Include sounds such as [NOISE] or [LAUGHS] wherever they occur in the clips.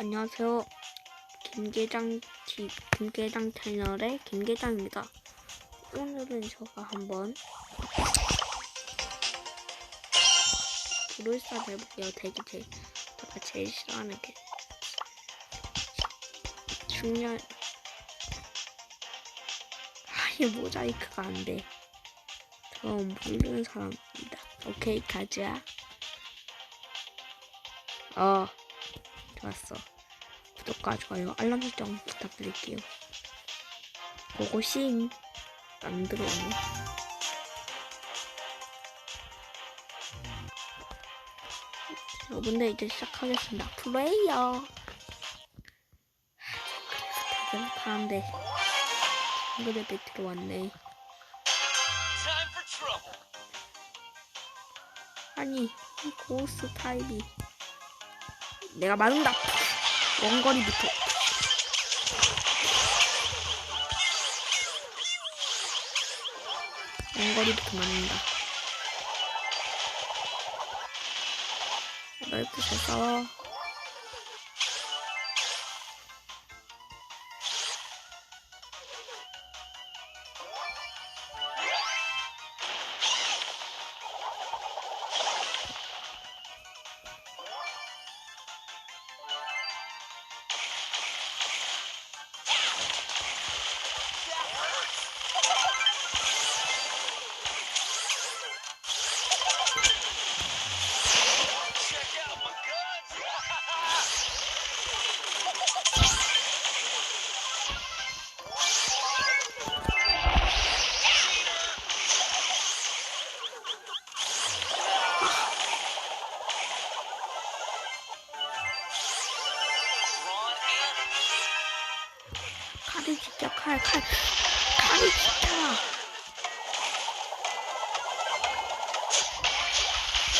안녕하세요. 김계장 티, 김계장 채널의 김계장입니다. 오늘은 제가 한번 브롤스타 해볼게요. 되게 제, 제가 제일 싫어하는 게 중년 아예 모자이크가 안 돼. 저 모르는 사람입니다. 오케이 가자. 어 좋았어. 구독과 좋아요, 알람 설정 부탁드릴게요. 고고싱 안 들어오네. 여러분들 이제 시작하겠습니다. 플레이어. 하는데 한글에 배트로 왔네. 아니 이 고스 타입이 내가 맞는다. 원거리부터. 원거리부터 맞는다. 넓게 잘 싸워. 칼이 진짜 칼, 칼. 칼이 진짜.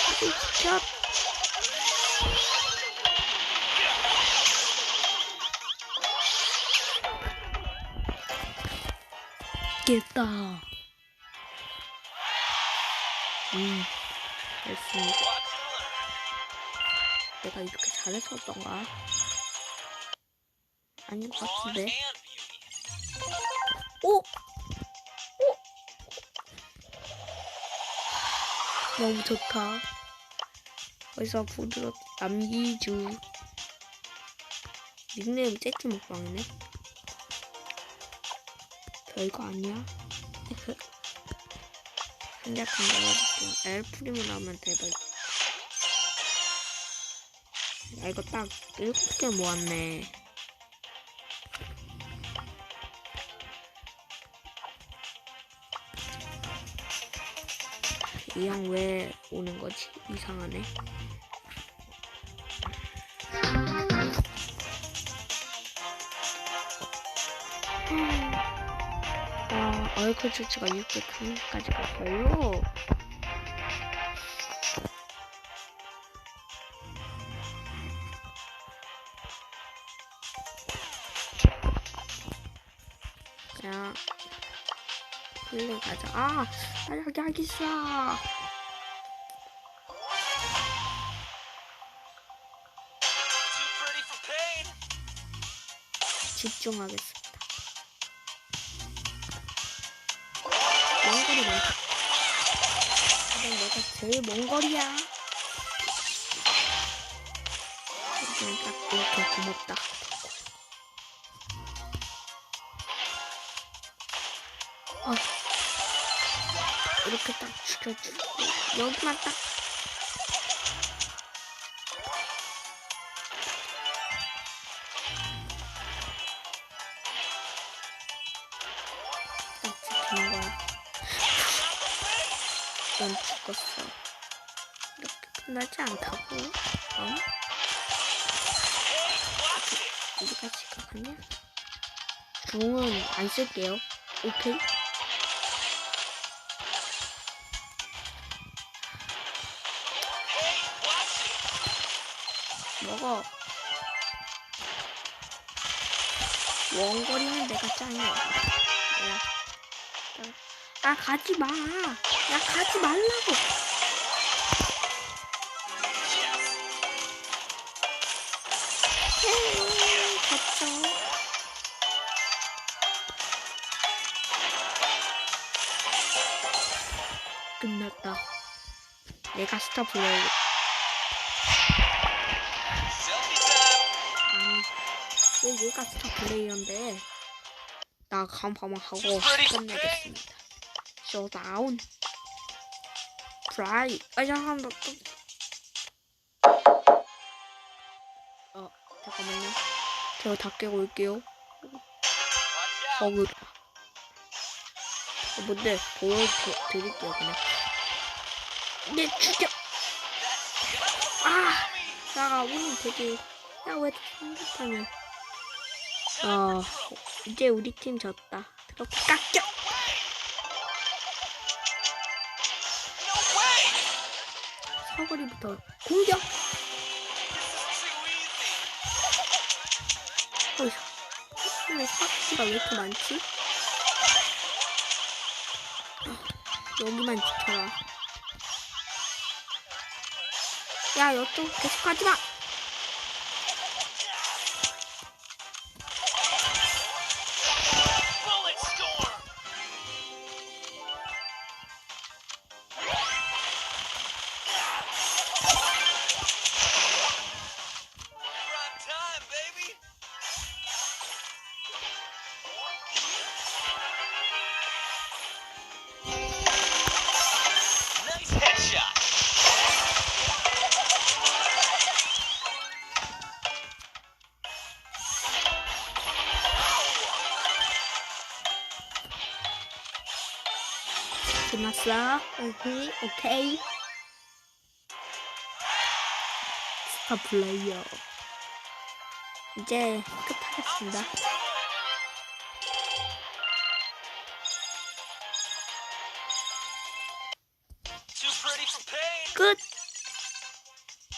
칼이 진짜. 깼다. 음, 됐습니다. 내가 이렇게 잘했었던가? 아닌 것 Ron 같은데. 오! 오! 너무 좋다. 벌써 부드럽 남기주. 닉네임 째끼 먹방이네. 별거 아니야. [LAUGHS] 한작한 거 해볼게요. 엘프리모 나오면 대박. 야, 이거 딱 일곱 개 모았네. 이 형 왜 오는 거지? 이상하네. 와, 얼굴 수치가 600까지 갔어요. 플레이 가자. 아, 아 여기 for pain. 집중하겠습니다. 먼 거리 많다. 가장 내가 제일 먼 거리야. 이렇게 고맙다. 아, 이렇게 딱 죽여주고 여기만 딱딱 지키는 거야. 넌 죽었어. 이렇게 끝나지 않다고? 어? 우리가 지각하냐? 중은 안 쓸게요. 오케이? 먹어. 원거리는 내가 짱이야. 야, 아 가지 마. 야 가지 말라고. 헤이, 졌죠. 끝났다. 내가 스타. Selfie 왜 얘가 스타 플레이어인데? 나 간파만 하고 끝내겠습니다. 쇼다운. 프라이. 아, 잠깐만. 또. 어, 잠깐만요. 제가 다 깨고 올게요. 어그. 어, 뭔데? 보여드릴게요, 그냥. 네, 죽여! 아! 나가 오늘 되게 야왜 상대편이 어 이제 우리 팀 졌다. 그렇게 깎여. 사거리부터 공격! Too easy. 어이 왜 이렇게 많지? 아, 여기만 지켜라. 야 이쪽 계속 가지 마 끝났어 오케이 오케이 스타 플레이어 이제 끝하겠습니다. Too pretty for pain. 끝